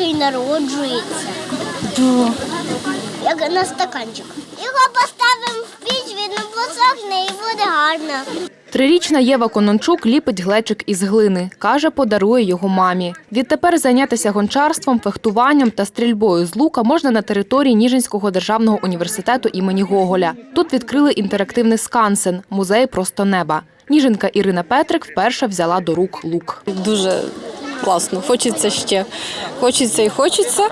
перший народжується. Як на стаканчик. Його поставимо в піч, він посохне і буде гарно. Трирічна Єва Конончук ліпить глечик із глини. Каже, подарує його мамі. Відтепер зайнятися гончарством, фехтуванням та стрільбою з лука можна на території Ніжинського державного університету імені Гоголя. Тут відкрили інтерактивний скансен – музей просто неба. Ніжинка Ірина Петрик вперше взяла до рук лук. Дуже класно. Хочеться ще. Хочеться і хочеться,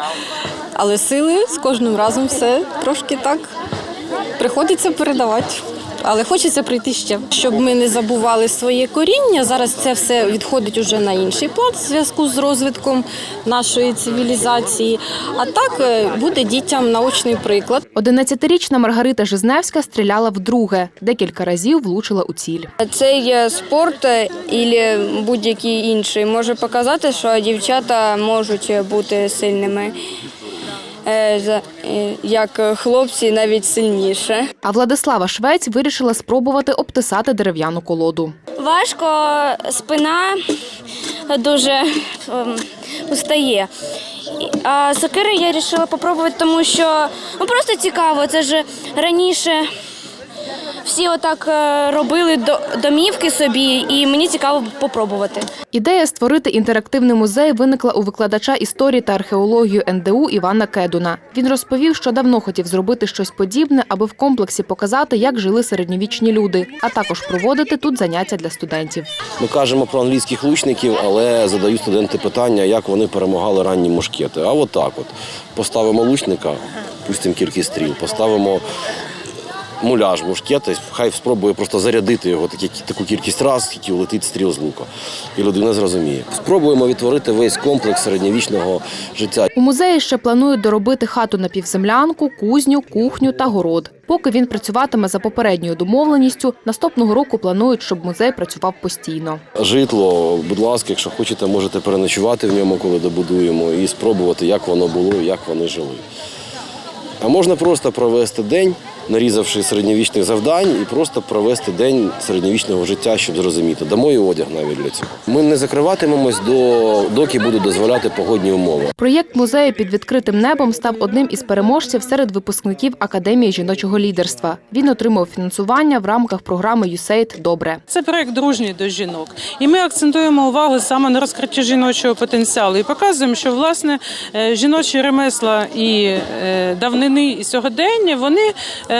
але сили з кожним разом все трошки так приходиться передавати. Але хочеться прийти ще, щоб ми не забували своє коріння. Зараз це все відходить уже на інший план в зв'язку з розвитком нашої цивілізації. А так е, буде дітям наочний приклад. 11-річна Маргарита Жизневська стріляла вдруге. Декілька разів влучила у ціль. Цей е, спорт або будь-який інший може показати, що дівчата можуть бути сильними, е, е, як хлопці, навіть сильніше. А Владислава Швець вирішила спробувати обтисати дерев'яну колоду. Важко, спина дуже ем, устає. А сокири я вирішила спробувати, тому що ну, просто цікаво. Це ж раніше всі отак е, робили до- домівки собі, і мені цікаво попробувати. Ідея створити інтерактивний музей виникла у викладача історії та археології НДУ Івана Кедуна. Він розповів, що давно хотів зробити щось подібне, аби в комплексі показати, як жили середньовічні люди, а також проводити тут заняття для студентів. Ми кажемо про англійських лучників, але задають студенти питання, як вони перемагали ранні мушкети. А от так от. Поставимо лучника, пустимо кількість стріл, поставимо муляж мушкета, хай спробує просто зарядити його такі, таку кількість раз, скільки летить стріл з лука. І людина зрозуміє. Спробуємо відтворити весь комплекс середньовічного життя. У музеї ще планують доробити хату напівземлянку, кузню, кухню та город. Поки він працюватиме за попередньою домовленістю, наступного року планують, щоб музей працював постійно. Житло, будь ласка, якщо хочете, можете переночувати в ньому, коли добудуємо, і спробувати, як воно було, як вони жили. А можна просто провести день, нарізавши середньовічних завдань, і просто провести день середньовічного життя, щоб зрозуміти. Дамо і одяг навіть для цього. Ми не закриватимемось, до, доки будуть дозволяти погодні умови. Проєкт музею під відкритим небом став одним із переможців серед випускників Академії жіночого лідерства. Він отримав фінансування в рамках програми «USAID Добре. Це проект дружній до жінок, і ми акцентуємо увагу саме на розкритті жіночого потенціалу і показуємо, що власне е, жіночі ремесла і е, давнини і сьогодення вони е,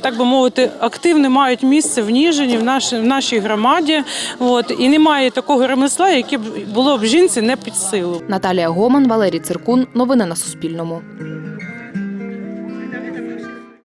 так би мовити активне мають місце в Ніжині, в нашій в нашій громаді. От і немає такого ремесла, яке б було б жінці не під силу. Наталія Гоман, Валерій Циркун. Новини на Суспільному.